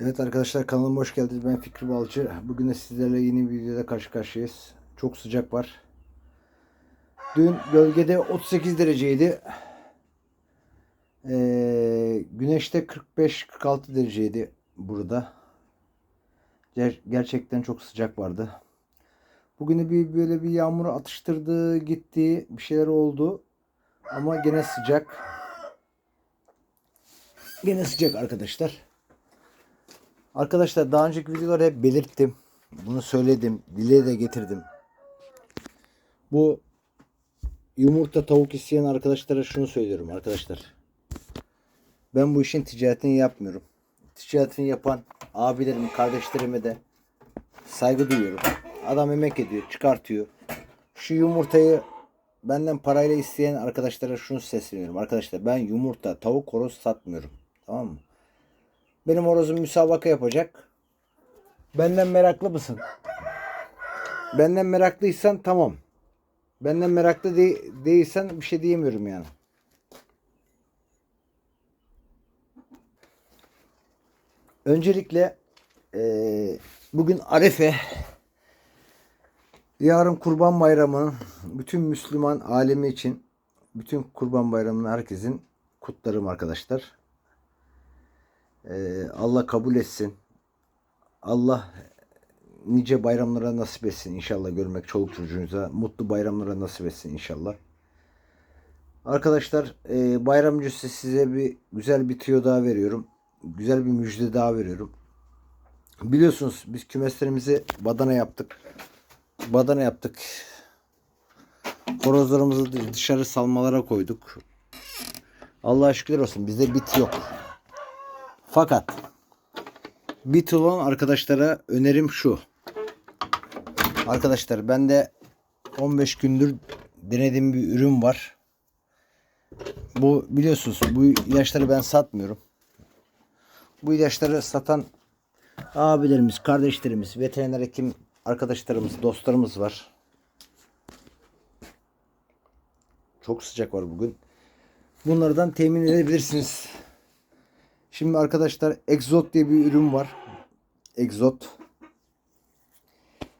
Evet arkadaşlar kanalıma hoş geldiniz. Ben Fikri Balcı. Bugün de sizlerle yeni bir videoda karşı karşıyayız. Çok sıcak var. Dün gölgede 38 dereceydi. Ee, güneşte 45-46 dereceydi burada. Ger- gerçekten çok sıcak vardı. Bugün de bir böyle bir yağmur atıştırdı, gitti, bir şeyler oldu. Ama gene sıcak. Gene sıcak arkadaşlar. Arkadaşlar daha önceki videolarda hep belirttim. Bunu söyledim. Dile de getirdim. Bu yumurta tavuk isteyen arkadaşlara şunu söylüyorum arkadaşlar. Ben bu işin ticaretini yapmıyorum. Ticaretini yapan abilerim, kardeşlerime de saygı duyuyorum. Adam emek ediyor, çıkartıyor. Şu yumurtayı benden parayla isteyen arkadaşlara şunu sesleniyorum. Arkadaşlar ben yumurta, tavuk, horoz satmıyorum. Tamam mı? Benim horozum müsabaka yapacak. Benden meraklı mısın? Benden meraklıysan tamam. Benden meraklı de- değilsen bir şey diyemiyorum yani. Öncelikle eee, bugün Arefe. Yarın Kurban Bayramı. Bütün Müslüman alemi için bütün Kurban Bayramı'nı herkesin kutlarım arkadaşlar. Ee, Allah kabul etsin. Allah nice bayramlara nasip etsin inşallah görmek çoluk çocuğunuza. Mutlu bayramlara nasip etsin inşallah. Arkadaşlar e, bayram öncesi size bir güzel bir tüyo daha veriyorum. Güzel bir müjde daha veriyorum. Biliyorsunuz biz kümeslerimizi badana yaptık. Badana yaptık. Horozlarımızı dışarı salmalara koyduk. Allah'a şükürler olsun bizde bit yok. Fakat olan arkadaşlara önerim şu. Arkadaşlar bende 15 gündür denediğim bir ürün var. Bu biliyorsunuz bu ilaçları ben satmıyorum. Bu ilaçları satan abilerimiz, kardeşlerimiz, veteriner hekim arkadaşlarımız, dostlarımız var. Çok sıcak var bugün. Bunlardan temin edebilirsiniz. Şimdi arkadaşlar Exot diye bir ürün var. Exot.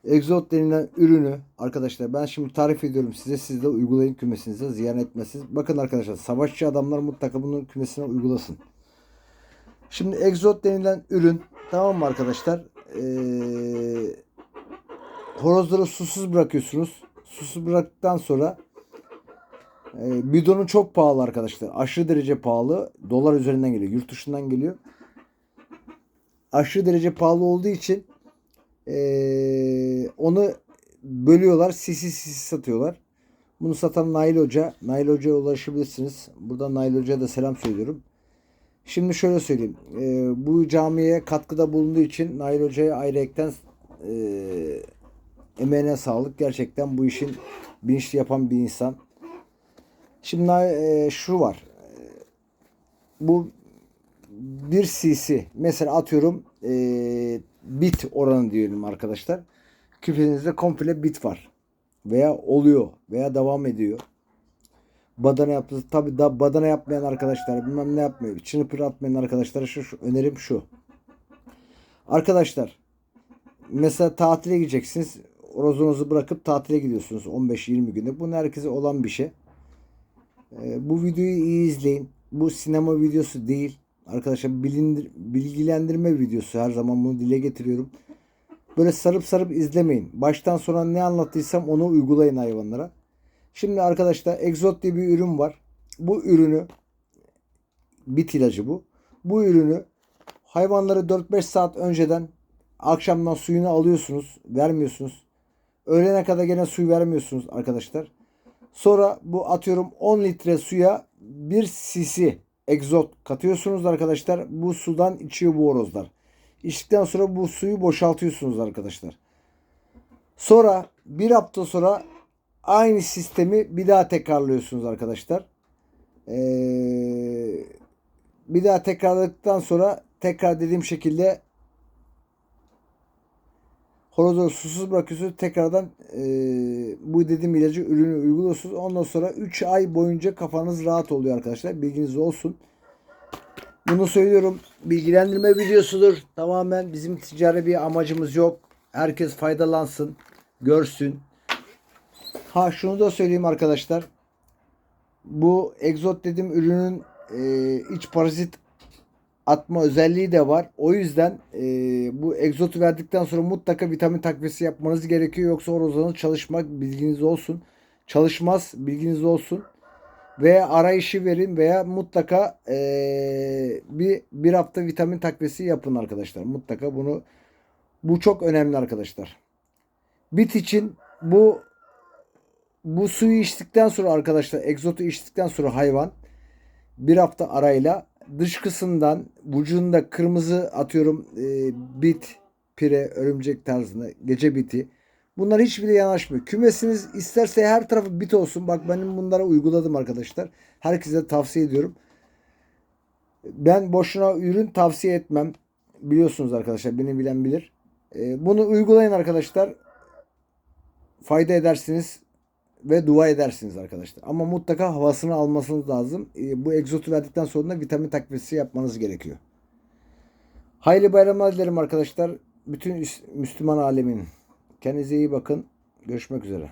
Exot denilen ürünü arkadaşlar ben şimdi tarif ediyorum size. Siz de uygulayın kümesinize ziyan etmesiniz. Bakın arkadaşlar savaşçı adamlar mutlaka bunun kümesine uygulasın. Şimdi Exot denilen ürün tamam mı arkadaşlar? Ee, horozları susuz bırakıyorsunuz. Susuz bıraktıktan sonra e, bidonu çok pahalı arkadaşlar. Aşırı derece pahalı. Dolar üzerinden geliyor. Yurt dışından geliyor. Aşırı derece pahalı olduğu için e, onu bölüyorlar. Sisi sisi satıyorlar. Bunu satan Nail Hoca. Nail Hoca'ya ulaşabilirsiniz. Buradan Nail Hoca'ya da selam söylüyorum. Şimdi şöyle söyleyeyim. E, bu camiye katkıda bulunduğu için Nail Hoca'ya ayrıyetten e, emeğine sağlık. Gerçekten bu işin bilinçli yapan bir insan. Şimdi e, şu var. Bu 1 cc mesela atıyorum e, bit oranı diyelim arkadaşlar. Küpenizde komple bit var. Veya oluyor veya devam ediyor. Badana yaptı. Tabi da badana yapmayan arkadaşlar bilmem ne yapmıyor. Çınıpır atmayan arkadaşlara şu, şu önerim şu. Arkadaşlar mesela tatile gideceksiniz. Rozunuzu bırakıp tatile gidiyorsunuz 15-20 günde. Bu herkese olan bir şey. Ee, bu videoyu iyi izleyin. Bu sinema videosu değil. Arkadaşlar bilindir, bilgilendirme videosu. Her zaman bunu dile getiriyorum. Böyle sarıp sarıp izlemeyin. Baştan sona ne anlattıysam onu uygulayın hayvanlara. Şimdi arkadaşlar Exot diye bir ürün var. Bu ürünü bit ilacı bu. Bu ürünü hayvanları 4-5 saat önceden akşamdan suyunu alıyorsunuz. Vermiyorsunuz. Öğlene kadar gene suyu vermiyorsunuz arkadaşlar. Sonra bu atıyorum 10 litre suya 1 cc egzot katıyorsunuz arkadaşlar. Bu sudan içiyor bu horozlar. İçtikten sonra bu suyu boşaltıyorsunuz arkadaşlar. Sonra bir hafta sonra aynı sistemi bir daha tekrarlıyorsunuz arkadaşlar. Ee, bir daha tekrarladıktan sonra tekrar dediğim şekilde horozu susuz bırakıyorsunuz. Tekrardan e, bu dediğim ilacı ürünü uyguluyorsunuz. Ondan sonra 3 ay boyunca kafanız rahat oluyor arkadaşlar. Bilginiz olsun. Bunu söylüyorum. Bilgilendirme videosudur. Tamamen bizim ticari bir amacımız yok. Herkes faydalansın, görsün. Ha şunu da söyleyeyim arkadaşlar. Bu egzot dediğim ürünün e, iç parazit atma özelliği de var. O yüzden e, bu egzotu verdikten sonra mutlaka vitamin takviyesi yapmanız gerekiyor. Yoksa horozlarınız çalışmak bilginiz olsun. Çalışmaz bilginiz olsun. Veya arayışı verin veya mutlaka e, bir bir hafta vitamin takviyesi yapın arkadaşlar. Mutlaka bunu bu çok önemli arkadaşlar. Bit için bu bu suyu içtikten sonra arkadaşlar egzotu içtikten sonra hayvan bir hafta arayla dışkısından vücudunda kırmızı atıyorum e, bit, pire, örümcek tarzında gece biti. Bunlar hiçbiri yanaşmıyor. Kümesiniz isterse her tarafı bit olsun. Bak benim bunlara uyguladım arkadaşlar. Herkese tavsiye ediyorum. Ben boşuna ürün tavsiye etmem. Biliyorsunuz arkadaşlar beni bilen bilir. E, bunu uygulayın arkadaşlar. Fayda edersiniz ve dua edersiniz arkadaşlar. Ama mutlaka havasını almasınız lazım. E, bu egzotu verdikten sonra da vitamin takviyesi yapmanız gerekiyor. Hayırlı bayramlar dilerim arkadaşlar. Bütün Müslüman alemin. Kendinize iyi bakın. Görüşmek üzere.